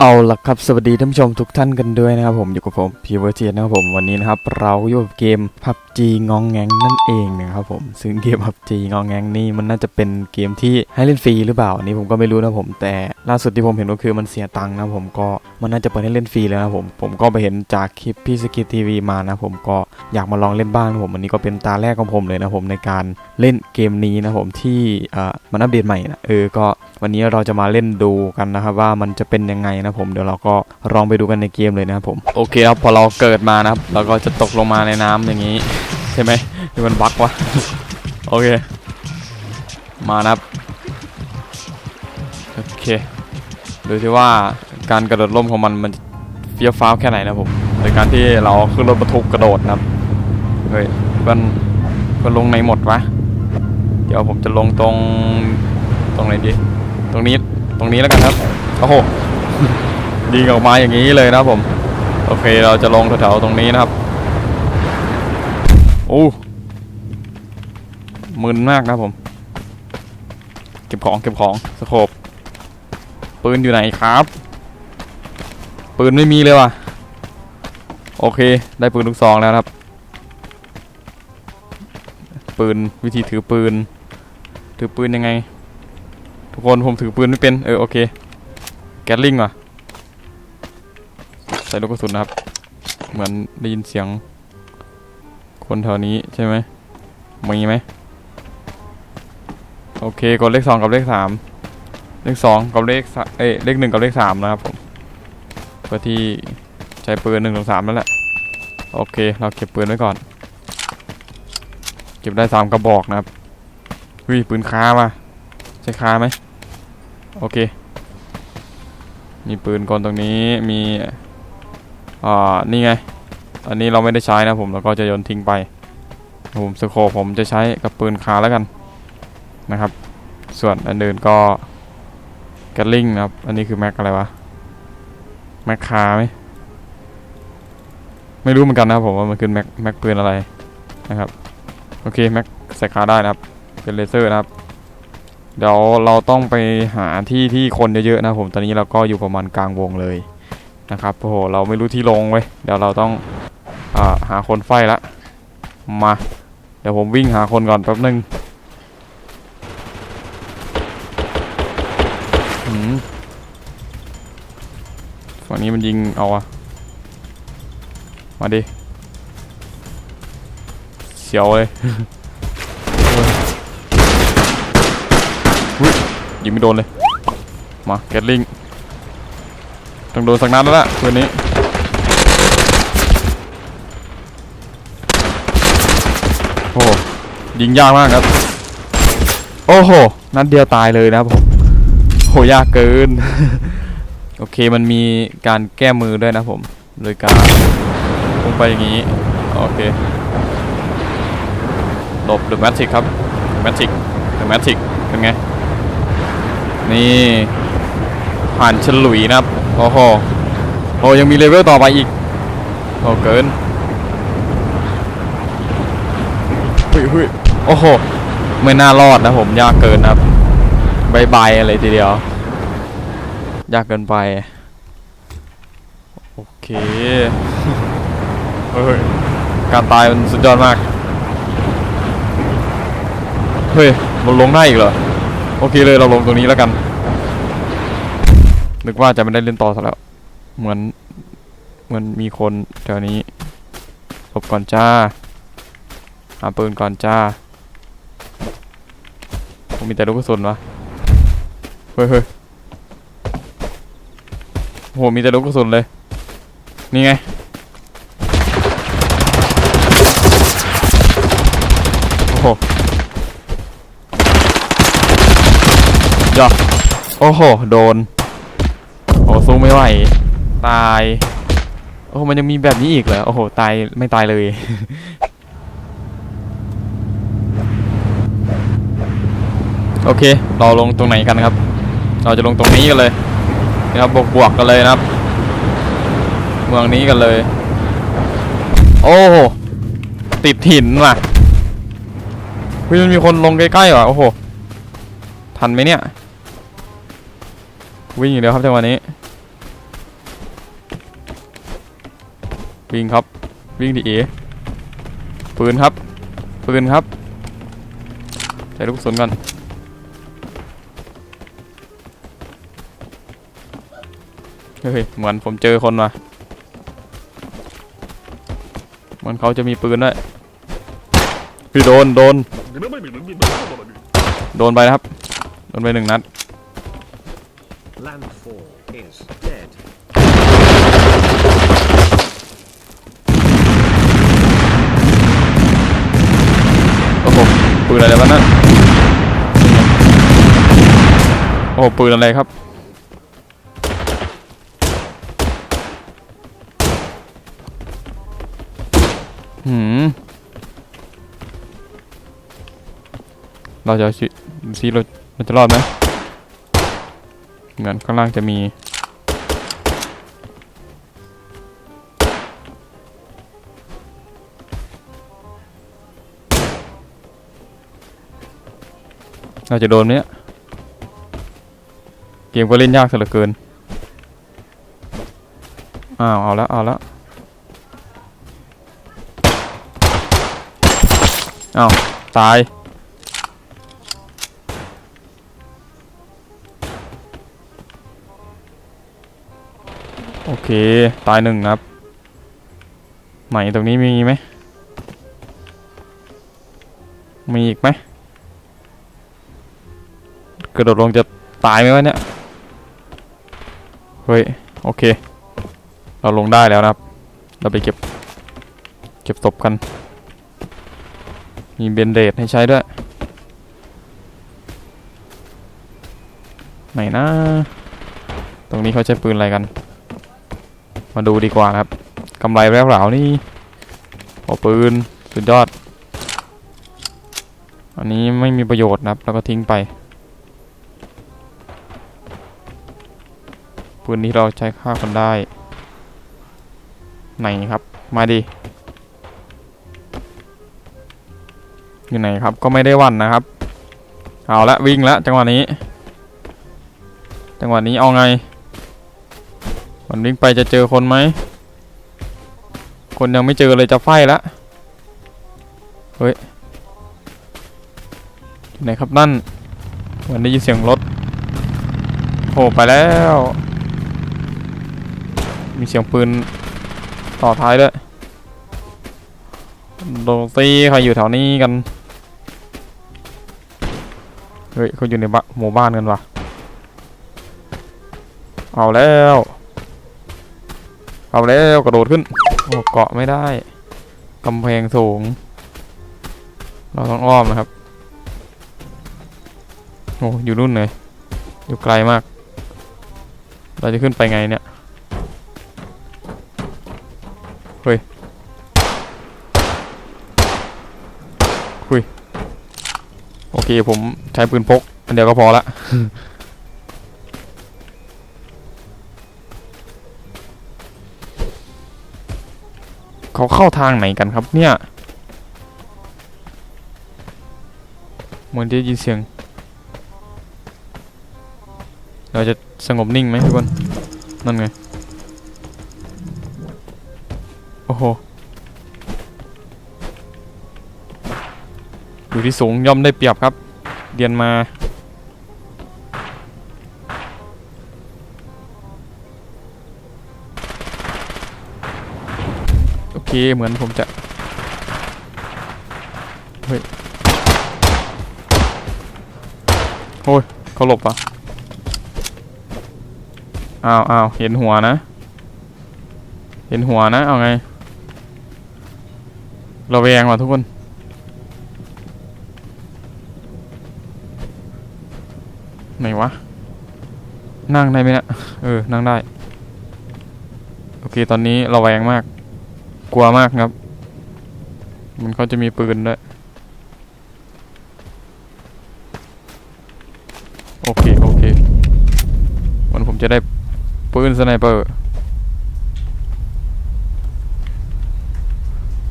เอาละครับ สวัสดีท่านผู้ชมทุกท่านกันด้วยนะครับผมอยู่กับผมพีเวอร์เทียนะครับผมวันนี้นะครับเราอยู่กับเกม PUBG งองแงงนั่นเองนะครับผมซึ่งเกม PUBG งองแงงนี่มันน่าจะเป็นเกมที่ให้เล่นฟรีหรือเปล่าอันนี้ผมก็ไม่รู้นะผมแต่ล่าสุดที่ผมเห็นก็คือมันเสียตังค์นะผมก็มันน่าจะเปิดให้เล่นฟรีแล้วนะผมผมก็ไปเห็นจากคลิปพี่สกิททีวีมานะผมก็อยากมาลองเล่นบ้างนะผมวันนี้ก็เป็นตาแรกของผมเลยนะผมในการเล่นเกมนี้นะผมที่เอ่อมันอัปเดตใหม่นะเออก็วันนี้เราจะมาเล่นดูกันนะครับว่ามันจะเป็นยังไงนะผมเดี๋ยวเราก็ลองไปดูกันในเกมเลยนะครับผมโอเคครับพอเราเกิดมานะครับเราก็จะตกลงมาในน้ำอย่างนี้ ใช่ไหมที่มันบักวะโอเค มานะครับโอเคดูที่ว่าการกระโดดร่มของมันมันเฟี้ยวฟ้าวแค่ไหนนะผมโดยการที่เราขึ้นรถบรรทุกกระโดดนะครับเฮ้ยมันมันลงในหมดวะเดี๋ยวผมจะลงตรงตรงไหนดี ตรงนี้ตรงนี้แล้วกันครับ โอ้โห ยิงออกมาอย่างนี้เลยนะผม โอเคเราจะลงแถวๆตรงนี้นะครับโอ้มึนมากนะผม เก็บของเก็บของสโคปปืนอยู่ไหนครับ ปืนไม่มีเลยว่ะ โอเค ได้ปืนลูกซองแล้วครับ ปืนวิธีถือปืน ถือปืนยังไง ทุกคนผมถือปืนไม่เป็น เออโอเค แกลลิงว่ะ ใส่ลูกกระสุนนะครับ เหมือนได้ยินเสียง คนแถวนี้ใช่ไหมมีไหม โอเคกดเลขสองกับเลขสามเลขสองกับเลขเอ้เลขหนึ่งกับเลขสามนะครับผมเพื่อที่ใช้ปืนหนึ่งถึงสามนั่นแหละ โอเค เราเก็บปืนไว้ก่อน เก็บได้สามกระบอกนะครับเฮ้ยปืนค้ามาใช้ค้าไหมโอเค มีปืนกลตรงนี้มีอ่านี่ไง อันนี้เราไม่ได้ใช้นะผมแล้วก็จะโยนทิ้งไปผมสโคผมจะใช้กับปืนคาแล้วกันนะครับ ส่วนอันอื่นก็แกลลิงนะครับ อันนี้คือแม็กอะไรวะแม็กคาไหมไม่รู้เหมือนกันนะครับผมว่ามันคือแม็กแม็กปืนอะไรนะครับโอเคแม็กใส่คาได้นะครับเป็นเลเซอร์นะครับ เดี๋ยวเราต้องไปหาที่ที่คนเยอะๆนะผม ตอนนี้เราก็อยู่ประมาณกลางวงเลยนะครับโอ้โหเราไม่รู้ที่ลงเว้ยเดี๋ยวเราต้องอาหาคนไฟละมาเดี๋ยวผมวิ่งหาคนก่อนแป๊บนึงหืมฝั่งนี้มันยิงเอาอะมาดิเสียวเลย ยิงไม่โดนเลย มาแกตลิงต้องโดนสักนัดแล้วล่ะคืนนี้โอ้ยิงยากมากครับ โอ้โห นัดเดียวตายเลยนะครับผมโหยากเกิน โอเคมันมีการแก้มือด้วยนะผม โดยการลงไปอย่างนี้ โอเคหลบหรือแมทริกครับแมทริกหรือแมทริกเป็นไง นี่ผ่านฉลุยนะครับ โอ้โหโอ้ยังมีเลเวลต่อไปอีก โอ้เกินเฮ้ยเฮ้ยโอ้โหไม่น่ารอดนะผมยากเกินนะครับบายบายอะไรทีเดียว ยากเกินไป โอเคเฮ้ยการตายมันสุดยอดมาก เฮ้ย มันลงได้อีกเหรอ โอเคเลยเราลงตรงนี้แล้วกัน นึกว่าจะไม่ได้เล่นต่อซะแล้ว เหมือน เหมือนมีคนแถวนี้หลบก่อนจ้า หาปืนก่อนจ้าผมมีแต่ลูกกระสุนวะ เฮ้ยเฮ้ยโหมีแต่ลูกกระสุนเลย นี่ไงโอ้โห จ้ะโอ้โห โดน โอ้สู้ไม่ไหว ตาย โอ้มันยังมีแบบนี้อีกเหรอ โอ้โห ตาย ไม่ตายเลยโอเค เราลงตรงไหนกันครับ เราจะลงตรงนี้กันเลยนะครับบวกบวกกันเลยนะครับ เมืองนี้กันเลย โอ้โหติดหินว่ะเฮ้ยมันมีคนลงใกล้ๆว่ะโอ้โห ทันไหมเนี่ย วิ่งอย่างเดียวครับจังหวะนี้ วิ่งครับ วิ่งดีเอปืนครับ ปืนครับ ใส่ลูกศรก่อนเฮ้ยเหมือนผมเจอคนมามันเขาจะมีปืนด้วยพี่โดน โดน โดนไปนะครับ โดนไปหนึ่งนัด Landfall is dead. โอ้โหปืนอะไรวะนั่นโอ้โหปืนอะไรครับหืมเราจะชิซีเราเราจะรอดไหม เหมือนข้างล่างจะมี เราจะโดนเนี่ยเกมก็เล่นยากซะเหลือเกิน อ้าว เอาล้วเอาล้วอ้าว ตาย โอเค ตายหนึ่งครับไหนตรงนี้มีไหมมีอีกไหมกระโดดลงจะตายไหมวะเนี่ย เฮ้ย โอเค เราลงได้แล้วนะครับ เราไปเก็บ เก็บศพกัน มีเบนเดดให้ใช้ด้วย ไหนนะ ตรงนี้เขาใช้ปืนอะไรกัน มาดูดีกว่านะครับกำไรแรกเหลานี่โอ้ปืนสุดยอด อันนี้ไม่มีประโยชน์นะครับ แล้วก็ทิ้งไป ปืนนี้เราใช้ฆ่าคนได้ ไหนครับ มาดิ อยู่ไหนครับ ก็ไม่ได้วันนะครับ เอาละวิ่งละจังหวะนี้ จังหวะนี้เอาไง มันวิ่งไปจะเจอคนไหม คนยังไม่เจอเลยจะไฟละ เฮ้ยไหนครับนั่นเหมือนได้ยินเสียงรถโผล่ไปแล้ว มีเสียงปืนต่อท้ายด้วยโดซี่ใครอยู่แถวนี้กัน เฮ้ยเขาอยู่ในบ้านหมู่บ้านกันวะเอาแล้ว เอาแล้วกระโดดขึ้น โอ้เกาะไม่ได้กำแพงสูง เราต้องอ้อมนะครับ โอ้อยู่นู่นเลยอยู่ไกลมาก เราจะขึ้นไปไงเนี่ย เฮ้ยคุยโอเคผมใช้ปืนพกอันเดียวก็พอละ เขาเข้าทางไหนกันครับเนี่ย เหมือนจะยินเสียง เราจะสงบนิ่งไหมทุกคน นั่นไง โอ้โห อยู่ที่สูงย่อมได้เปรียบครับ เรียนมา เคเหมือนผมจะ เฮ้ย โอ้ยเขาหลบอะอ้าวอ้าวเห็นหัวนะ เห็นหัวนะ เอาไง เราแวงว่ะทุกคนไหนวะ นั่งได้ไหมนะเออ นั่งได้ โอเค ตอนนี้เราแวงมาก กลัวมากครับ มันเขาจะมีปืนด้วยโอเค โอเค วันผมจะได้ปืนสไนเปอร์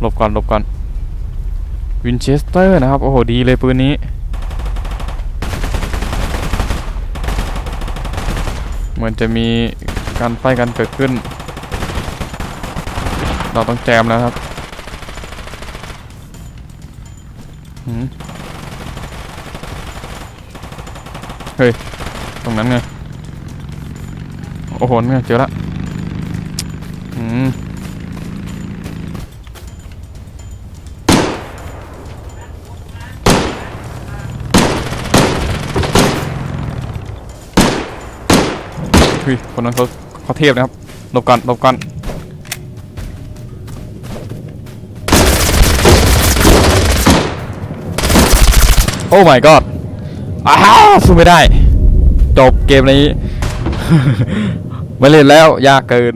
หลบก่อนหลบก่อนวินเชสเตอร์นะครับ โอ้โห ดีเลยปืนนี้ เหมือนจะมีการไฟกันเกิดขึ้น เราต้องแจมแล้วครับเฮ้ย ตรงนั้นไง โอ้โหนี่เจอละอืมเฮ้ยคนนั้นเขาเขาเทพนะครับหลบก่อนหลบก่อน โอ้ my god อ้าวสู้ไม่ได้ จบเกมนี้ ไม่เล่นแล้วยากเกิน